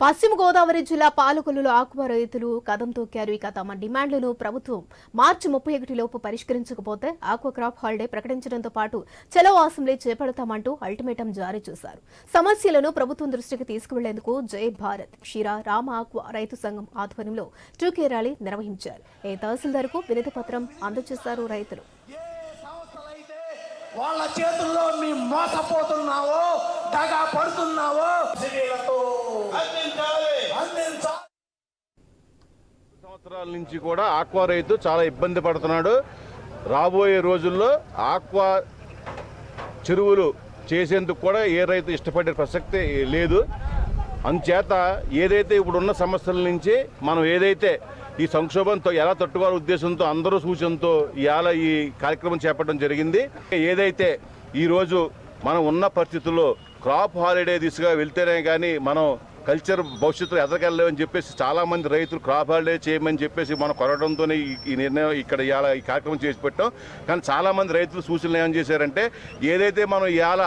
పశ్చిమ గోదావరి జిల్లా పాలకొల్లులో ఆక్వా రైతులు కదం తొక్కారు. ఇక తమ డిమాండ్లను ప్రభుత్వం మార్చి ముప్పై ఒకటి లోపు పరిష్కరించకపోతే ఆక్వా క్రాప్ హాలిడే ప్రకటించడంతో పాటు చలో అసెంబ్లీ చేపడతామంటూ అల్టిమేటం జారీ చేశారు. సమస్యలను ప్రభుత్వం దృష్టికి తీసుకువెళ్ళేందుకు జై భారత్ క్షీర రామ ఆక్వా రైతు సంఘం ఆధ్వర్యంలో టూకే ర్యాలీ నిర్వహించారు. ఏ తహసీల్దార్కు వినతి పత్రం అందజేశారు రైతులు. వాళ్ళ చేతుల్లో మీ మోసపోతున్నావో దగా పడుతున్నావో సంవత్సరాల నుంచి కూడా ఆక్వా రైతు చాలా ఇబ్బంది పడుతున్నాడు. రాబోయే రోజుల్లో ఆక్వా చెరువులు చేసేందుకు కూడా ఏ రైతు ఇష్టపడే ప్రసక్తి లేదు. అందుచేత ఏదైతే ఇప్పుడున్న సమస్యల నుంచి మనం ఏదైతే ఈ సంక్షోభంతో ఎలా తట్టుకోవాల ఉద్దేశంతో అందరూ సూచనతో ఇవాళ ఈ కార్యక్రమం చేపట్టడం జరిగింది. ఏదైతే ఈరోజు మనం ఉన్న పరిస్థితుల్లో క్రాప్ హాలిడే దిశగా వెళ్తేనే కానీ మనం కల్చర్ భవిష్యత్తులో ఎదగలేమని చెప్పేసి చాలా మంది రైతులు క్రాప్ హాలిడే చేయమని చెప్పేసి మనం కొరడంతోనే ఈ- ఈ నిర్ణయం ఇక్కడ ఇవాళ ఈ కార్యక్రమం చేసి పెట్టాం. కానీ చాలా మంది రైతులు సూచనలు ఏమని చేశారంటే ఏదైతే మనం ఇవాళ